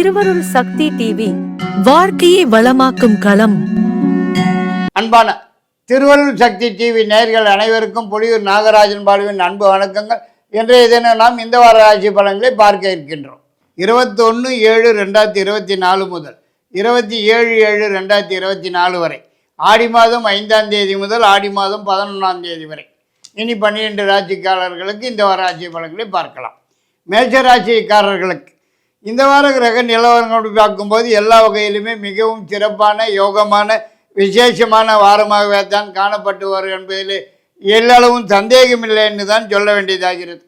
திருவருள் சக்தி டிவி வாழ்க்கையை வளமாக்கும் களம். அன்பான திருவள்ளூர் சக்தி டிவி நேயர்கள் அனைவருக்கும் பொலியூர் நாகராஜன் பாலுவின் அன்பு வணக்கங்கள். இன்றைய தினம் நாம் இந்த வார ராசி பலன்களை பார்க்க இருக்கின்றோம். இருபத்தொன்று ஏழு ரெண்டாயிரத்தி இருபத்தி நாலு முதல் இருபத்தி ஏழு ஏழு ரெண்டாயிரத்தி இருபத்தி நாலு வரை ஆடி மாதம் ஐந்தாம் தேதி முதல் ஆடி மாதம் பதினொன்றாம் தேதி வரை. இனி பன்னிரெண்டு ராசிக்காரர்களுக்கு இந்த வார ராசி பலன்களை பார்க்கலாம். மேஷ ராசிக்காரர்களுக்கு இந்த வார கிரக நிலவரங்களோடு பார்க்கும்போது எல்லா வகையிலுமே மிகவும் சிறப்பான யோகமான விசேஷமான வாரமாகவே தான் காணப்பட்டு வரும் என்பதில் எல்லளவும் சந்தேகமில்லை என்று தான் சொல்ல வேண்டியதாகிறது.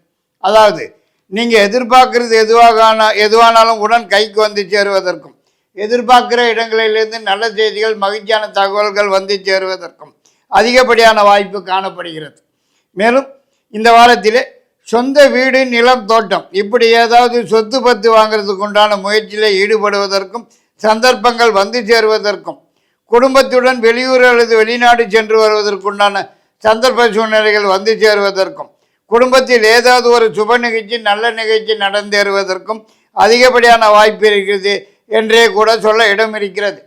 அதாவது நீங்கள் எதிர்பார்க்கறது எதுவாக எதுவானாலும் உடன் கைக்கு வந்து சேருவதற்கும் எதிர்பார்க்கிற இடங்களிலிருந்து நல்ல செய்திகள் மகிழ்ச்சியான தகவல்கள் வந்து சேருவதற்கும் அதிகப்படியான வாய்ப்பு காணப்படுகிறது. மேலும் இந்த வாரத்திலே சொந்த வீடு நிலம் தோட்டம். இப்படி ஏதாவது சொத்து பத்து வாங்குறதுக்கு உண்டான முயற்சியில் ஈடுபடுவதற்கும் சந்தர்ப்பங்கள் வந்து சேருவதற்கும் குடும்பத்துடன் வெளியூர் அல்லது வெளிநாடு சென்று வருவதற்குண்டான சந்தர்ப்ப சூழ்நிலைகள் வந்து சேருவதற்கும் குடும்பத்தில் ஏதாவது ஒரு சுப நிகழ்ச்சி நல்ல நிகழ்ச்சி நடந்தேறுவதற்கும் அதிகப்படியான வாய்ப்பு இருக்கிறது என்றே கூட சொல்ல இடம் இருக்கிறது.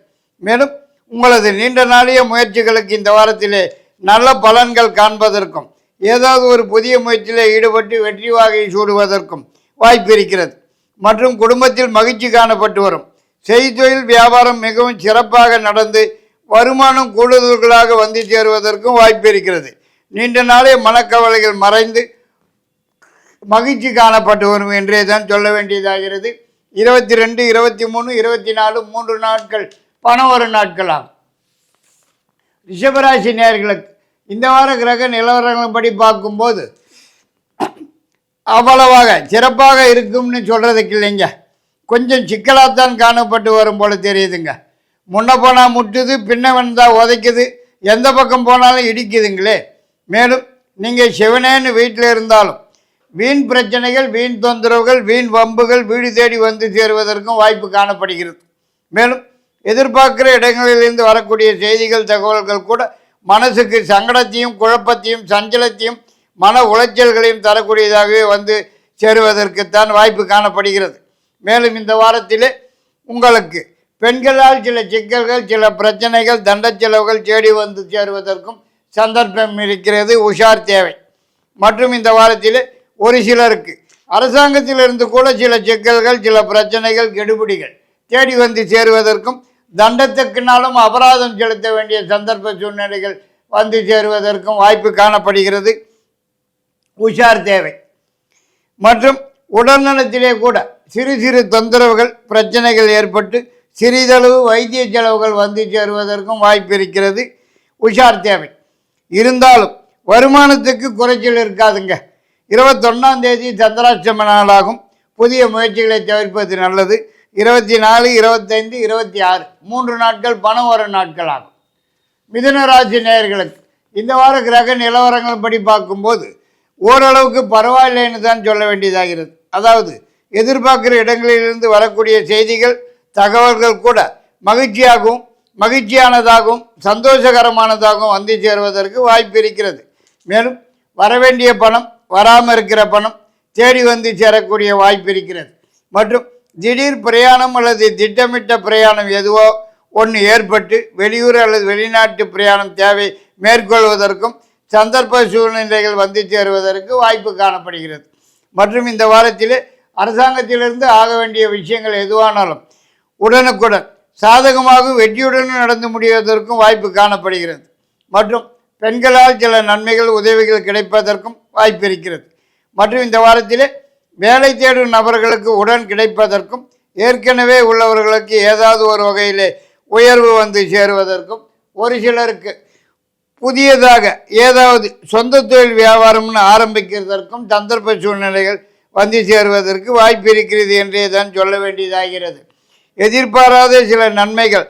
மேலும் உங்களது நீண்ட நாளைய முயற்சிகளுக்கு இந்த வாரத்திலே நல்ல பலன்கள் காண்பதற்கும் ஏதாவது ஒரு புதிய முயற்சியில் ஈடுபட்டு வெற்றி வாகை சூடுவதற்கும் வாய்ப்பு இருக்கிறது. மற்றும் குடும்பத்தில் மகிழ்ச்சி காணப்பட்டு வரும். செய்தொழில் வியாபாரம் மிகவும் சிறப்பாக நடந்து வருமானம் கூடுதல்களாக வந்து சேருவதற்கும் வாய்ப்பு இருக்கிறது. நீண்ட நாளே மனக்கவலைகள் மறைந்து மகிழ்ச்சி காணப்பட்டு வரும் என்றே தான் சொல்ல வேண்டியதாகிறது. இருபத்தி ரெண்டு இருபத்தி மூணு இருபத்தி நாலு மூன்று நாட்கள் பணம் வரும் நாட்களாகும். ரிஷபராசி நேர்களுக்கு இந்த வார கிரக நிலவரங்களின்படி பார்க்கும்போது அவ்வளவாக சிறப்பாக இருக்கும்னு சொல்கிறதுக்கு இல்லைங்க. கொஞ்சம் சிக்கலாகத்தான் காணப்பட்டு வரும் போல் தெரியுதுங்க. முன்ன போனால் முட்டுது பின்ன வந்தால் உதைக்குது. எந்த பக்கம் போனாலும் இடிக்குதுங்களே. மேலும் நீங்கள் சிவனேன்னு வீட்டில் இருந்தாலும் வீண் பிரச்சனைகள் வீண் தொந்தரவுகள் வீண் வம்புகள் வீடு தேடி வந்து சேருவதற்கும் வாய்ப்பு காணப்படுகிறது. மேலும் எதிர்பார்க்குற இடங்களிலிருந்து வரக்கூடிய செய்திகள் தகவல்கள் கூட மனசுக்கு சங்கடத்தையும் குழப்பத்தையும் சஞ்சலத்தையும் மன உளைச்சல்களையும் தரக்கூடியதாகவே வந்து சேருவதற்குத்தான் வாய்ப்பு காணப்படுகிறது. மேலும் இந்த வாரத்தில் உங்களுக்கு பெண்களால் சில சிக்கல்கள் சில பிரச்சனைகள் தண்ட செலவுகள் தேடி வந்து சேருவதற்கும் சந்தர்ப்பம் இருக்கிறது. உஷார் தேவை. மற்றும் இந்த வாரத்தில் ஒரு சிலருக்கு அரசாங்கத்திலிருந்து கூட சில சிக்கல்கள் சில பிரச்சனைகள் கெடுபிடிகள் தேடி வந்து சேருவதற்கும் தண்டத்துக்குனாலும் அபராதம் செலுத்த வேண்டிய சந்தர்ப்ப சூழ்நிலைகள் வந்து சேருவதற்கும் வாய்ப்பு காணப்படுகிறது. உஷார் தேவை. மற்றும் உடல்நலத்திலே கூட சிறு சிறு தொந்தரவுகள் பிரச்சனைகள் ஏற்பட்டு சிறிதளவு வைத்திய செலவுகள் வந்து சேருவதற்கும் வாய்ப்பு இருக்கிறது. உஷார் தேவை. இருந்தாலும் வருமானத்துக்கு குறைச்சல் இருக்காதுங்க. இருபத்தொன்னாம் தேதி சந்திராஷ்டம நாளாகும். புதிய முயற்சிகளை தவிர்ப்பது நல்லது. இருபத்தி நாலு இருபத்தைந்து இருபத்தி ஆறு. மூன்று நாட்கள் பணம் வரும் நாட்கள் ஆகும் மிதுனராசி நேயர்களுக்கு இந்த வார கிரக நிலவரங்கள் படி பார்க்கும்போது ஓரளவுக்கு பரவாயில்லைன்னு தான் சொல்ல வேண்டியதாகிறது அதாவது எதிர்பார்க்கிற இடங்களிலிருந்து வரக்கூடிய செய்திகள் தகவல்கள் கூட மகிழ்ச்சியாகவும் மகிழ்ச்சியானதாகவும் சந்தோஷகரமானதாகவும் வந்து சேருவதற்கு வாய்ப்பு இருக்கிறது. மேலும் வரவேண்டிய பணம் வராமல் இருக்கிற பணம் தேடி வந்து சேரக்கூடிய வாய்ப்பு இருக்கிறது. மற்றும் திடீர் பிரயாணம் அல்லது திட்டமிட்ட பிரயாணம் எதுவோ ஒன்று ஏற்பட்டு வெளியூர் அல்லது வெளிநாட்டு பிரயாணம் தேவை மேற்கொள்வதற்கும் சந்தர்ப்ப சூழ்நிலைகள் வந்து சேருவதற்கு வாய்ப்பு காணப்படுகிறது. மற்றும் இந்த வாரத்தில் அரசாங்கத்திலிருந்து ஆக வேண்டிய விஷயங்கள் எதுவானாலும் உடனுக்குடன் சாதகமாக வெற்றியுடன் நடந்து முடிவதற்கும் வாய்ப்பு காணப்படுகிறது. மற்றும் பெண்களால் சில நன்மைகள் உதவிகள் கிடைப்பதற்கும் வாய்ப்பு இருக்கிறது. மற்றும் இந்த வாரத்திலே வேலை தேடும் நபர்களுக்கு உடன் கிடைப்பதற்கும் ஏற்கனவே உள்ளவர்களுக்கு ஏதாவது ஒரு வகையிலே உயர்வு வந்து சேருவதற்கும் ஒரு சிலருக்கு புதியதாக ஏதாவது சொந்த தொழில் வியாபாரம்னு ஆரம்பிக்கிறதற்கும் சந்தர்ப்ப சூழ்நிலைகள் வந்து சேருவதற்கு வாய்ப்பு இருக்கிறது என்றே தான் சொல்ல வேண்டியதாகிறது. எதிர்பாராத சில நன்மைகள்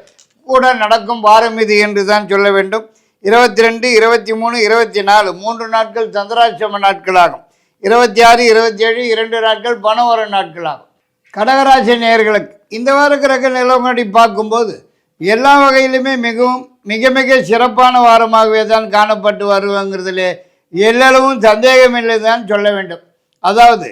கூட நடக்கும் வாரம் இது என்று தான் சொல்ல வேண்டும். இருபத்தி ரெண்டு இருபத்தி மூணு இருபத்தி நாலு மூன்று நாட்கள் சந்திராசிரம நாட்களாகும். இருபத்தி ஆறு இருபத்தி ஏழு இரண்டு நாட்கள் பணம் வர நாட்களாகும். கடகராசி நேயர்களுக்கு இந்த வார கிரக நிலவரப்படி பார்க்கும்போது எல்லா வகையிலுமே மிகவும் மிக மிக சிறப்பான வாரமாகவே தான் காணப்பட்டு வருவாங்கிறதுல எல்லளவும் சந்தேகமில்லை தான் சொல்ல வேண்டும். அதாவது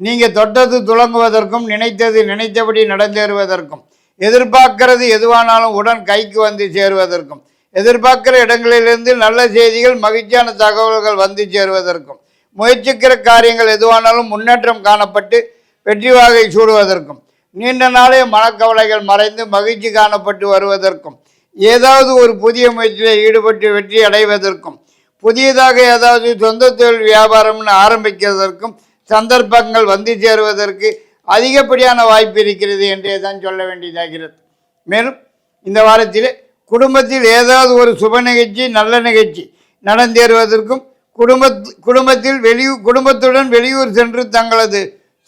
நீங்கள் தொட்டது துலங்குவதற்கும் நினைத்தது நினைத்தபடி நடந்தேறுவதற்கும் எதிர்பார்க்கிறது எதுவானாலும் உடன் கைக்கு வந்து சேருவதற்கும் எதிர்பார்க்கிற இடங்களிலிருந்து நல்ல செய்திகள் மகிழ்ச்சியான தகவல்கள் வந்து சேருவதற்கும் முயற்சிக்கிற காரியங்கள் எதுவானாலும் முன்னேற்றம் காணப்பட்டு வெற்றி வாகை சூடுவதற்கும் நீண்ட நாளே மனக்கவலைகள் மறைந்து மகிழ்ச்சி காணப்பட்டு வருவதற்கும் ஏதாவது ஒரு புதிய முயற்சியில் ஈடுபட்டு வெற்றி அடைவதற்கும் புதியதாக ஏதாவது சொந்த தொழில் வியாபாரம்னு ஆரம்பிக்கிறதற்கும் சந்தர்ப்பங்கள் வந்து சேருவதற்கு அதிகப்படியான வாய்ப்பு இருக்கிறது என்றே தான் சொல்ல வேண்டியதாகிறது. மேலும் இந்த வாரத்தில் குடும்பத்தில் ஏதாவது ஒரு சுப நிகழ்ச்சி நல்ல நிகழ்ச்சி நடந்தேறுவதற்கும் குடும்ப குடும்பத்தில் வெளியூர் குடும்பத்துடன் வெளியூர் சென்று தங்களது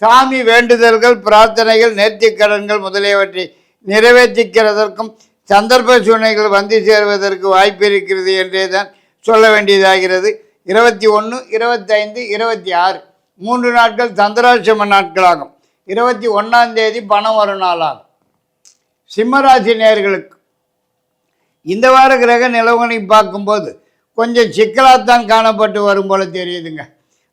சாமி வேண்டுதல்கள் பிரார்த்தனைகள் நேர்த்திக் கடன்கள் முதலியவற்றை நிறைவேற்றிக்கிறதற்கும் சந்தர்ப்ப சூழ்நிலைகள் வந்து சேருவதற்கு வாய்ப்பு இருக்கிறது என்றே தான் சொல்ல வேண்டியதாகிறது. இருபத்தி ஒன்று இருபத்தைந்து இருபத்தி ஆறு மூன்று நாட்கள் சந்திராசிரம நாட்களாகும். இருபத்தி ஒன்றாம் தேதி பணம் வரும் நாளாகும். சிம்மராசி நேர்களுக்கு இந்த வார கிரக நிலவனை பார்க்கும்போது கொஞ்சம் சிக்கலாகத்தான் காணப்பட்டு வரும் போல தெரியுதுங்க.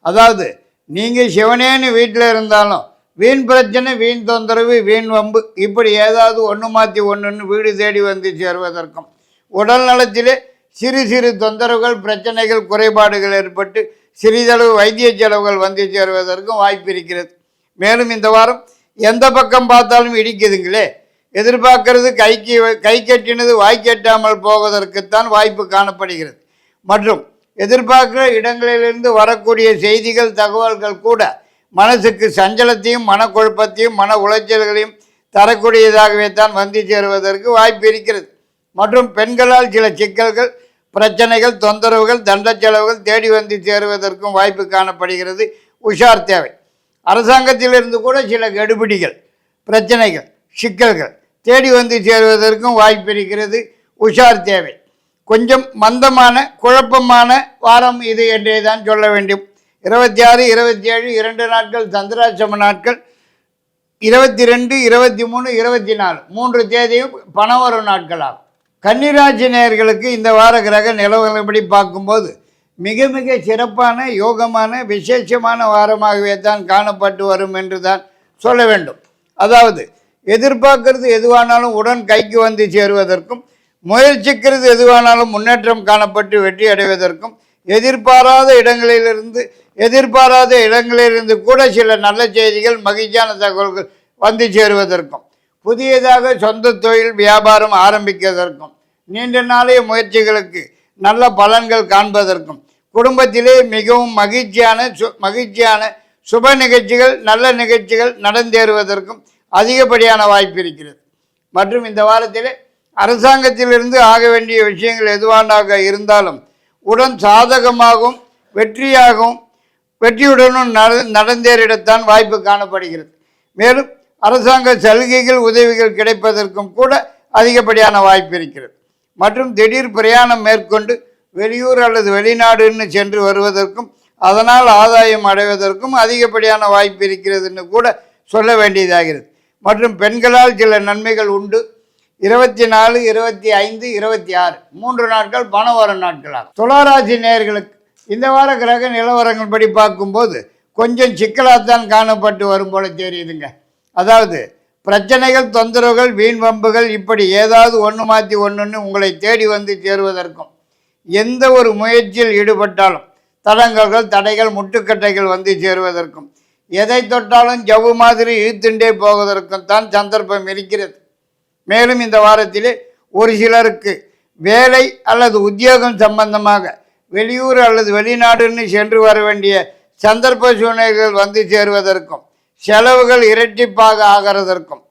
அதாவது நீங்கள் சிவனேன்னு வீட்டில் இருந்தாலும் வீண் பிரச்சனை வீண் தொந்தரவு வீண் வம்பு இப்படி ஏதாவது ஒன்று மாற்றி ஒன்றுன்னு வீடு தேடி வந்து சேருவதற்கும். உடல் நலத்திலே சிறு சிறு தொந்தரவுகள் பிரச்சனைகள் குறைபாடுகள் ஏற்பட்டு சிறிதளவு வைத்திய செலவுகள் வந்து சேருவதற்கும் வாய்ப்பு இருக்கிறது. மேலும் இந்த வாரம் எந்த பக்கம் பார்த்தாலும் இடிக்குதுங்களே. எதிர்பார்க்கறது கைக்கு கை கட்டினது வாய் கட்டாமல் போவதற்குத்தான் வாய்ப்பு காணப்படுகிறது. மற்றும் எதிர்பார்க்கிற இடங்களிலிருந்து வரக்கூடிய செய்திகள் தகவல்கள் கூட மனசுக்கு சஞ்சலத்தையும் மனக்குழப்பத்தையும் மன உளைச்சல்களையும் தரக்கூடியதாகவே தான் வந்து சேருவதற்கு வாய்ப்பு இருக்கிறது. மற்றும் பெண்களால் சில சிக்கல்கள் பிரச்சனைகள் தொந்தரவுகள் தண்ட செலவுகள் தேடி வந்து சேருவதற்கும் வாய்ப்பு காணப்படுகிறது. உஷார் தேவை. அரசாங்கத்திலிருந்து கூட சில கெடுபிடிகள் பிரச்சனைகள் சிக்கல்கள் தேடி வந்து சேருவதற்கும் வாய்ப்பு இருக்கிறது. உஷார் தேவை. கொஞ்சம் மந்தமான குழப்பமான வாரம் இது என்றே தான் சொல்ல வேண்டும். இருபத்தி ஆறு இருபத்தி ஏழு இரண்டு நாட்கள் சந்திராசிரம நாட்கள் இருபத்தி ரெண்டு இருபத்தி மூணு இருபத்தி நாலு. மூன்று தேதியும் பணம் வரும் நாட்களாகும் கன்னிராசி நேயர்களுக்கு இந்த வார கிரக நிலவரப்படி பார்க்கும்போது மிக மிக சிறப்பான யோகமான விசேஷமான வாரமாகவே தான் காணப்பட்டு வரும் என்று தான் சொல்ல வேண்டும். அதாவது எதிர்பார்க்கறது எதுவானாலும் உடன் கைக்கு வந்து சேருவதற்கும் முயற்சிக்கிறது எதுவானாலும் முன்னேற்றம் காணப்பட்டு வெற்றி அடைவதற்கும் எதிர்பாராத இடங்களிலிருந்து எதிர்பாராத இடங்களிலிருந்து கூட சில நல்ல செய்திகள் மகிழ்ச்சியான தகவல்கள் வந்து சேருவதற்கும் புதியதாக சொந்த தொழில் வியாபாரம் ஆரம்பிக்கிறதற்கும் நீண்ட நாளைய முயற்சிகளுக்கு நல்ல பலன்கள் காண்பதற்கும் குடும்பத்திலே மிகவும் மகிழ்ச்சியான சு மகிழ்ச்சியான சுப நிகழ்ச்சிகள் நல்ல நிகழ்ச்சிகள் நடந்தேறுவதற்கும் அதிகப்படியான வாய்ப்பு இருக்கிறது. மற்றும் இந்த வாரத்திலே அரசாங்கத்திலிருந்து ஆக வேண்டிய விஷயங்கள் எதுவானாக இருந்தாலும் உடன் சாதகமாகவும் வெற்றியாகவும் வெற்றியுடனும் நடந்தேறிடத்தான் வாய்ப்பு காணப்படுகிறது. மேலும் அரசாங்க சலுகைகள் உதவிகள் கிடைப்பதற்கும் கூட அதிகப்படியான வாய்ப்பு இருக்கிறது. மற்றும் திடீர் பிரயாணம் மேற்கொண்டு வெளியூர் அல்லது வெளிநாடுன்னு சென்று வருவதற்கும் அதனால் ஆதாயம் அடைவதற்கும் அதிகப்படியான வாய்ப்பு இருக்கிறதுன்னு கூட சொல்ல வேண்டியதாகிறது. மற்றும் பெண்களால் சில நன்மைகள் உண்டு. இருபத்தி நாலு இருபத்தி ஐந்து இருபத்தி ஆறு. மூன்று நாட்கள் பணம் நாட்களாக நாட்களாகும். துளாராசி நேர்களுக்கு இந்த வார கிரக நிலவரங்கள் படி பார்க்கும்போது கொஞ்சம் சிக்கலாகத்தான் காணப்பட்டு வரும் போல தெரியுதுங்க. அதாவது பிரச்சனைகள் தொந்தரவுகள் வீண் வம்புகள் இப்படி ஏதாவது ஒன்று மாற்றி ஒன்றுன்னு உங்களை தேடி வந்து சேருவதற்கும் எந்த ஒரு முயற்சியில் ஈடுபட்டாலும் தடங்கல்கள் தடைகள் முட்டுக்கட்டைகள் வந்து சேருவதற்கும் எதை தொட்டாலும் ஜவ்வு மாதிரி இழுத்துண்டே போவதற்கும் தான் சந்தர்ப்பம் இருக்கிறது. மேலும் இந்த வாரத்திலே ஒரு சிலருக்கு வேலை அல்லது உத்தியோகம் சம்பந்தமாக வெளியூர் அல்லது வெளிநாடுன்னு சென்று வர வேண்டிய சந்தர்ப்ப சூழ்நிலைகள் வந்து சேருவதற்கும் செலவுகள் இரட்டிப்பாக ஆகிறதற்கும்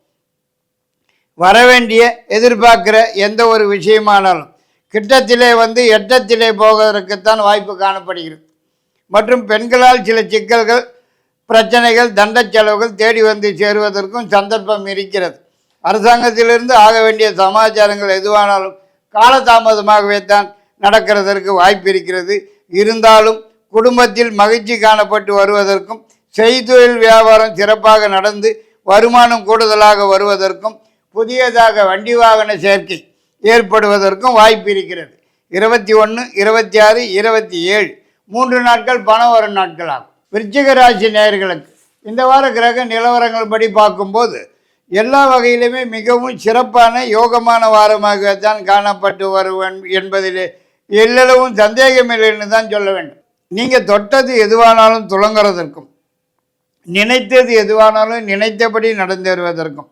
வரவேண்டிய எதிர்பார்க்கிற எந்த ஒரு விஷயமானாலும் கிட்டத்திலே வந்து எட்டத்திலே போவதற்குத்தான் வாய்ப்பு காணப்படுகிறது. மற்றும் பெண்களால் சில சிக்கல்கள் பிரச்சனைகள் தண்ட செலவுகள் தேடி வந்து சேருவதற்கும் சந்தர்ப்பம் இருக்கிறது. அரசாங்கத்திலிருந்து ஆக வேண்டிய சமாச்சாரங்கள் எதுவானாலும் காலதாமதமாகவே தான் நடக்கிறதற்கு வாய்ப்பு இருக்கிறது. இருந்தாலும் குடும்பத்தில் மகிழ்ச்சி காணப்பட்டு வருவதற்கும் செய்தொழில் வியாபாரம் சிறப்பாக நடந்து வருமானம் கூடுதலாக வருவதற்கும் புதியதாக வண்டி வாகன சேர்க்கை ஏற்படுவதற்கும் வாய்ப்பு இருக்கிறது. இருபத்தி ஒன்று இருபத்தி ஆறு இருபத்தி ஏழு மூன்று நாட்கள் பணம் வரும் நாட்கள் ஆகும் விருச்சிக ராசி நேயர்களுக்கு இந்த வார கிரக நிலவரங்கள் படி பார்க்கும்போது எல்லா வகையிலுமே மிகவும் சிறப்பான யோகமான வாரமாக தான் காணப்பட்டு வருவன் என்பதிலே எல்லளவும் சந்தேகமில்லைன்னு தான் சொல்ல வேண்டும். நீங்கள் தொட்டது எதுவானாலும் துளங்குறதற்கும் நினைத்தது எதுவானாலும் நினைத்தபடி நடந்தேறுவதற்கும்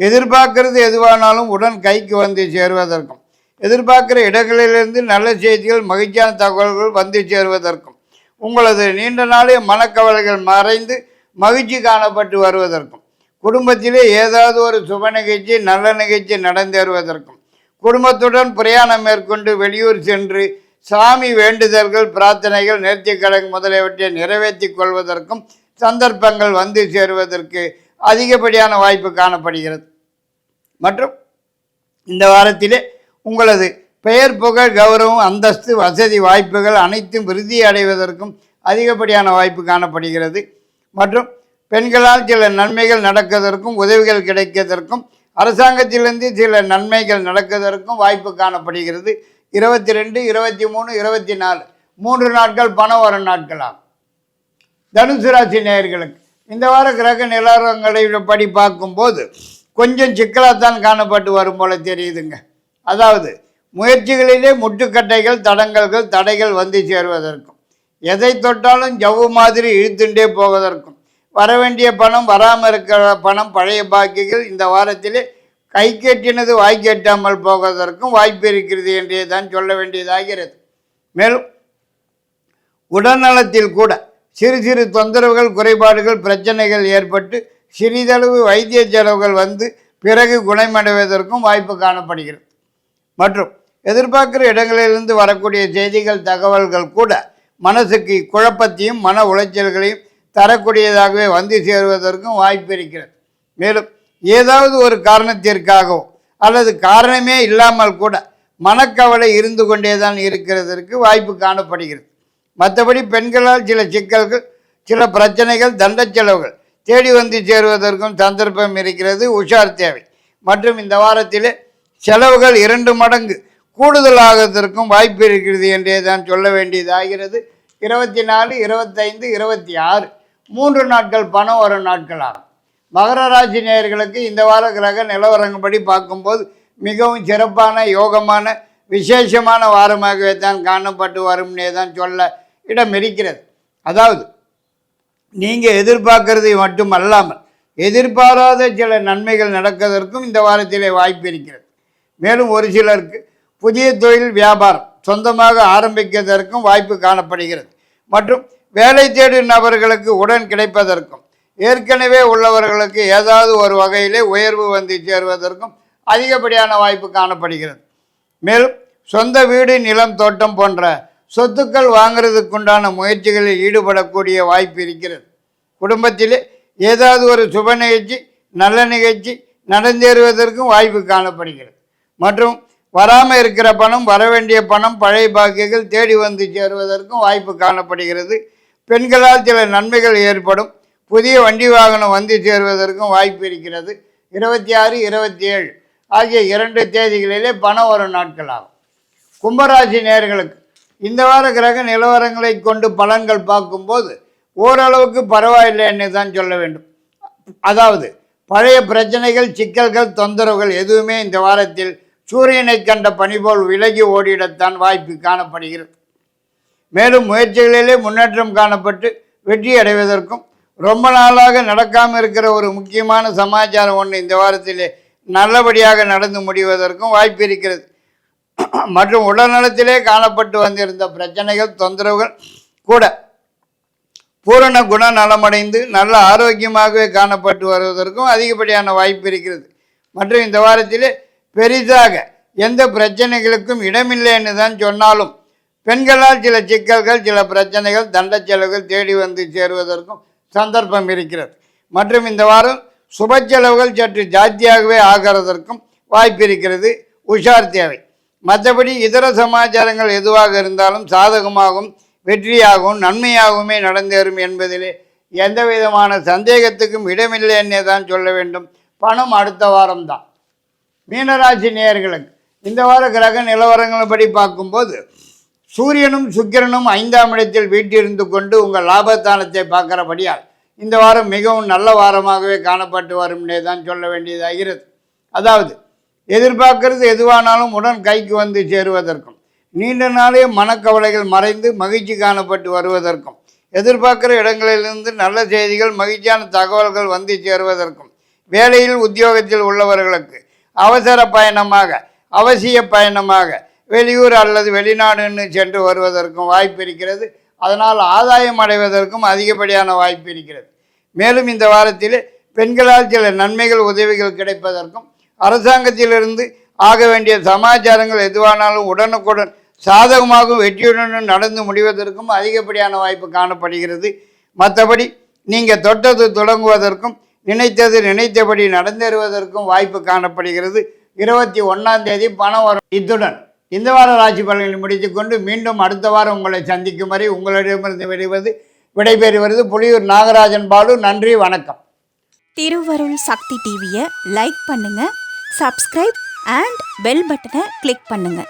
எதிர்பார்க்கறது எதுவானாலும் உடன் கைக்கு வந்து சேருவதற்கும் எதிர்பார்க்குற இடங்களிலிருந்து நல்ல செய்திகள் மகிழ்ச்சியான தகவல்கள் வந்து சேருவதற்கும் உங்களது நீண்ட நாளே மனக்கவலைகள் மறைந்து மகிழ்ச்சி காணப்பட்டு வருவதற்கும். குடும்பத்திலே ஏதாவது ஒரு சுப நிகழ்ச்சி நல்ல நிகழ்ச்சி நடந்தேறுவதற்கும் குடும்பத்துடன் பிரயாணம் மேற்கொண்டு வெளியூர் சென்று சாமி வேண்டுதல்கள் பிரார்த்தனைகள் நேர்த்திக்கடன் முதலியவற்றை நிறைவேற்றிக் கொள்வதற்கும் சந்தர்ப்பங்கள் வந்து சேருவதற்கு அதிகப்படியான வாய்ப்பு காணப்படுகிறது. மற்றும் இந்த வாரத்திலே உங்களது பெயர் புகழ் கௌரவம் அந்தஸ்து வசதி வாய்ப்புகள் அனைத்தும் விருத்தி அடைவதற்கும் அதிகப்படியான வாய்ப்பு காணப்படுகிறது. மற்றும் பெண்களால் சில நன்மைகள் நடக்கிறதற்கும் உதவிகள் கிடைக்கிறதற்கும் அரசாங்கத்திலிருந்து சில நன்மைகள் நடக்கிறதற்கும் வாய்ப்பு காணப்படுகிறது. இருபத்தி ரெண்டு இருபத்தி மூணு இருபத்தி நாலு மூன்று நாட்கள் பணம் வரும் நாட்களாகும் தனுசு ராசி நேயர்களுக்கு இந்த வார கிரக நிலவரங்களை படி பார்க்கும்போது கொஞ்சம் சிக்கலாகத்தான் காணப்பட்டு வரும் போல தெரியுதுங்க. அதாவது முயற்சிகளிலே முட்டுக்கட்டைகள் தடங்கல்கள் தடைகள் வந்து சேருவதற்கும். எதை தொட்டாலும் ஜவ்வு மாதிரி இழுத்துண்டே போவதற்கும். வர வேண்டிய பணம் வராமல் இருக்கிற பணம் பழைய பாக்கிகள் இந்த வாரத்திலே கை கெட்டினது வாய் கெட்டாமல் போவதற்கும் வாய்ப்பு இருக்கிறது என்றே தான் சொல்ல வேண்டியதாகிறது. மேலும் உடல்நலத்தில் கூட சிறு சிறு தொந்தரவுகள் குறைபாடுகள் பிரச்சனைகள் ஏற்பட்டு சிறிதளவு வைத்திய செலவுகள் வந்து பிறகு குணமடைவதற்கும் வாய்ப்பு காணப்படுகிறது. மற்றும் எதிர்பார்க்கிற இடங்களிலிருந்து வரக்கூடிய செய்திகள் தகவல்கள் கூட மனசுக்கு குழப்பத்தையும் மன உளைச்சல்களையும் தரக்கூடியதாகவே வந்து சேருவதற்கும் வாய்ப்பு இருக்கிறது. மேலும் ஏதாவது ஒரு காரணத்திற்காகவோ அல்லது காரணமே இல்லாமல் கூட மனக்கவலை இருந்து கொண்டே தான் இருக்கிறதற்கு வாய்ப்பு காணப்படுகிறது. மற்றபடி பெண்களால் சில சிக்கல்கள் சில பிரச்சனைகள் தண்ட செலவுகள் தேடி வந்து சேருவதற்கும் சந்தர்ப்பம் இருக்கிறது. உஷார் தேவை. மற்றும் இந்த வாரத்திலே செலவுகள் இரண்டு மடங்கு கூடுதலாகிறதற்கும் வாய்ப்பு இருக்கிறது என்றே தான் சொல்ல வேண்டியதாகிறது. இருபத்தி நாலு இருபத்தைந்து இருபத்தி ஆறு. மூன்று நாட்கள் பணம் வரும் நாட்களாகும். மகர ராசி நேயர்களுக்கு இந்த வார கிரக நிலவரங்கப்படி பார்க்கும்போது மிகவும் சிறப்பான யோகமான விசேஷமான வாரமாகவே தான் காணப்பட்டு வரும்னே தான் சொல்ல இடம் இருக்கிறது. அதாவது நீங்கள் எதிர்பார்க்கறதை மட்டும் அல்லாமல் எதிர்பாராத சில நன்மைகள் நடக்கிறதற்கும் இந்த வாரத்திலே வாய்ப்பு இருக்கிறது. மேலும் ஒரு சிலருக்கு புதிய தொழில் வியாபாரம் சொந்தமாக ஆரம்பிக்கிறதற்கும் வாய்ப்பு காணப்படுகிறது. மற்றும் வேலை தேடும் நபர்களுக்கு உடன் கிடைப்பதற்கும் ஏற்கனவே உள்ளவர்களுக்கு ஏதாவது ஒரு வகையிலே உயர்வு வந்து சேருவதற்கும் அதிகப்படியான வாய்ப்பு காணப்படுகிறது. மேலும் சொந்த வீடு நிலம் தோட்டம் போன்ற சொத்துக்கள் வாங்குறதுக்குண்டான முயற்சிகளில் ஈடுபடக்கூடிய வாய்ப்பு இருக்கிறது. குடும்பத்திலே ஏதாவது ஒரு சுப நிகழ்ச்சி நல்ல நிகழ்ச்சி நடந்தேறுவதற்கும் வாய்ப்பு காணப்படுகிறது. மற்றும் வராமல் இருக்கிற பணம் வர வேண்டிய பணம் பழைய பாக்கியங்கள் தேடி வந்து சேருவதற்கும் வாய்ப்பு காணப்படுகிறது. பெண்களால் சில நன்மைகள் ஏற்படும். புதிய வண்டி வாகனம் வந்து சேருவதற்கும் வாய்ப்பு இருக்கிறது. இருபத்தி ஆறு இருபத்தி ஏழு ஆகிய இரண்டு தேதிகளிலே பணம் வரும் நாட்களாகும். கும்பராசி நேர்களுக்கு இந்த வார கிரக நிலவரங்களை கொண்டு பலன்கள் பார்க்கும்போது ஓரளவுக்கு பரவாயில்லைன்னு தான் சொல்ல வேண்டும். அதாவது பழைய பிரச்சனைகள் சிக்கல்கள் தொந்தரவுகள் எதுவுமே இந்த வாரத்தில் சூரியனை கண்ட பணி போல் விலகி ஓடிடத்தான் வாய்ப்பு காணப்படுகிறது. மேலும் முயற்சிகளிலே முன்னேற்றம் காணப்பட்டு வெற்றி அடைவதற்கும் ரொம்ப நாளாக நடக்காமல் இருக்கிற ஒரு முக்கியமான சமாச்சாரம் ஒன்று இந்த வாரத்திலே நல்லபடியாக நடந்து முடிவதற்கும் வாய்ப்பு இருக்கிறது. மற்றும் உடல்நலத்திலே காணப்பட்டு வந்திருந்த பிரச்சனைகள் தொந்தரவுகள் கூட பூரண குண நலமடைந்து நல்ல ஆரோக்கியமாகவே காணப்பட்டு வருவதற்கும் அதிகப்படியான வாய்ப்பு இருக்கிறது. மற்றும் இந்த வாரத்திலே பெரிதாக எந்த பிரச்சனைகளுக்கும் இடமில்லைன்னு தான் சொன்னாலும் பெண்களால் சில சிக்கல்கள் சில பிரச்சனைகள் தண்ட செலவுகள் தேடி வந்து சேருவதற்கும் சந்தர்ப்பம் இருக்கிறது. மற்றும் இந்த வாரம் சுப செலவுகள் சற்று ஜாஸ்தியாகவே ஆகிறதற்கும் வாய்ப்பு இருக்கிறது. உஷார் தேவை. மற்றபடி இதர சமாச்சாரங்கள் எதுவாக இருந்தாலும் சாதகமாகவும் வெற்றியாகவும் நன்மையாகவுமே நடந்தேறும் என்பதிலே எந்த விதமான சந்தேகத்துக்கும் இடமில்லை என்னே தான் சொல்ல வேண்டும். பணம் அடுத்த வாரம்தான். மீனராசி நேயர்களுக்கு இந்த வார கிரக நிலவரங்கள்படி பார்க்கும்போது சூரியனும் சுக்கிரனும் ஐந்தாம் இடத்தில் வீட்டிருந்து கொண்டு உங்கள் லாபத்தானத்தை பார்க்கிறபடியால் இந்த வாரம் மிகவும் நல்ல வாரமாகவே காணப்பட்டு வரும்னே தான் சொல்ல வேண்டியதாகிறது. அதாவது எதிர்பார்க்கறது எதுவானாலும் உடன் கைக்கு வந்து சேருவதற்கும் நீண்ட நாளே மனக்கவலைகள் மறைந்து மகிழ்ச்சி காணப்பட்டு வருவதற்கும் எதிர்பார்க்கிற இடங்களிலிருந்து நல்ல செய்திகள் மகிழ்ச்சியான தகவல்கள் வந்து சேருவதற்கும் வேலையில் உத்தியோகத்தில் உள்ளவர்களுக்கு அவசர பயணமாக அவசிய பயணமாக வெளியூர் அல்லது வெளிநாடுன்னு சென்று வருவதற்கும் வாய்ப்பு இருக்கிறது. அதனால் ஆதாயம் அடைவதற்கும் அதிகப்படியான வாய்ப்பு இருக்கிறது. மேலும் இந்த வாரத்தில் பெண்களால் சில நன்மைகள் உதவிகள் கிடைப்பதற்கும் அரசாங்கத்திலிருந்து ஆக வேண்டிய சமாச்சாரங்கள் எதுவானாலும் உடனுக்குடன் சாதகமாகவும் வெற்றியுடன் நடந்து முடிவதற்கும் அதிகப்படியான வாய்ப்பு காணப்படுகிறது. மற்றபடி நீங்கள் தொட்டது தொடங்குவதற்கும் நினைத்தது நினைத்தபடி நடந்தேறுவதற்கும் வாய்ப்பு காணப்படுகிறது. இருபத்தி ஒன்றாம் தேதி பணம் வரும் இத்துடன் இந்த வார ராசி பலன்களை முடித்துக்கொண்டு மீண்டும் அடுத்த வாரம் உங்களை சந்திக்கும் வரை உங்களிடமிருந்து விடுவது விடைபெறுவது புலியூர் நாகராஜன் பாலு. நன்றி வணக்கம். திருவருள் சக்தி டிவியை லைக் பண்ணுங்க சப்ஸ்கிரைப் அண்ட் பெல் பட்டனை கிளிக் பண்ணுங்கள்